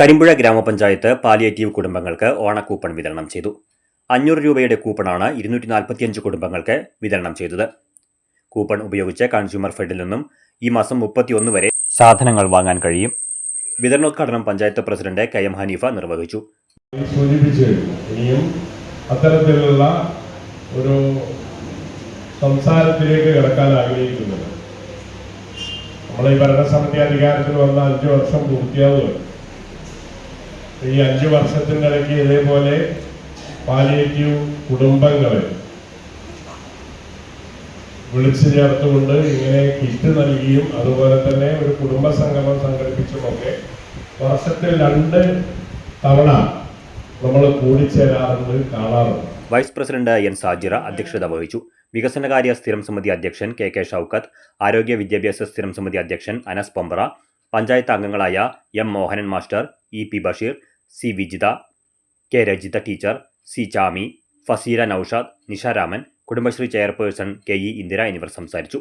കരിമ്പുഴ ഗ്രാമപഞ്ചായത്ത് പാലിയേറ്റീവ് കുടുംബങ്ങൾക്ക് ഓണക്കൂപ്പൺ വിതരണം ചെയ്തു. അഞ്ഞൂറ് രൂപയുടെ കൂപ്പണാണ് ഇരുന്നൂറ്റി നാൽപ്പത്തിയഞ്ച് കുടുംബങ്ങൾക്ക് വിതരണം ചെയ്തത്. കൂപ്പൺ ഉപയോഗിച്ച് കൺസ്യൂമർ ഫെഡിൽ നിന്നും ഈ മാസം മുപ്പത്തിയൊന്ന് വരെ സാധനങ്ങൾ വാങ്ങാൻ കഴിയും. വിതരണോദ്ഘാടനം panchayat president K M Haneefa നിർവഹിച്ചു. അത്തരത്തിലുള്ള ഒരു സംസാരത്തിലേക്ക് കിടക്കാൻ ആഗ്രഹിക്കുന്നില്ല. നമ്മൾ ഈ ഭരണസമിതി അധികാരത്തിൽ വന്ന അഞ്ചു വർഷം പൂർത്തിയാവുകയാണ്. ഈ അഞ്ചു വർഷത്തിന്റെ ഇടയ്ക്ക് ഇതേപോലെ പാലിയേറ്റീവ് കുടുംബങ്ങളെ വിളിച്ചു ചേർത്തുകൊണ്ട് ഇങ്ങനെ കിറ്റ് നൽകിയും അതുപോലെ തന്നെ ഒരു കുടുംബ സംഗമം സംഘടിപ്പിച്ചുമൊക്കെ വർഷത്തിൽ രണ്ട് തവണ നമ്മൾ കൂടിച്ചേരാറുണ്ട് കാണാറുണ്ട്. വൈസ് പ്രസിഡന്റ് എൻ സാജിറ അധ്യക്ഷത വഹിച്ചു. വികസനകാര്യ സ്ഥിരം സമിതി അധ്യക്ഷൻ കെ കെ ഷൌക്കത്ത് ആരോഗ്യ വിദ്യാഭ്യാസ സ്ഥിരം സമിതി അധ്യക്ഷൻ അനസ് പൊമ്പറ പഞ്ചായത്ത് അംഗങ്ങളായ M Mohanan master E P Basheer C Vijitha K Rajitha teacher C Chami Faseela Noushad Nisharaman Kudumbashree chairperson K E Indira എന്നിവർ സംസാരിച്ചു.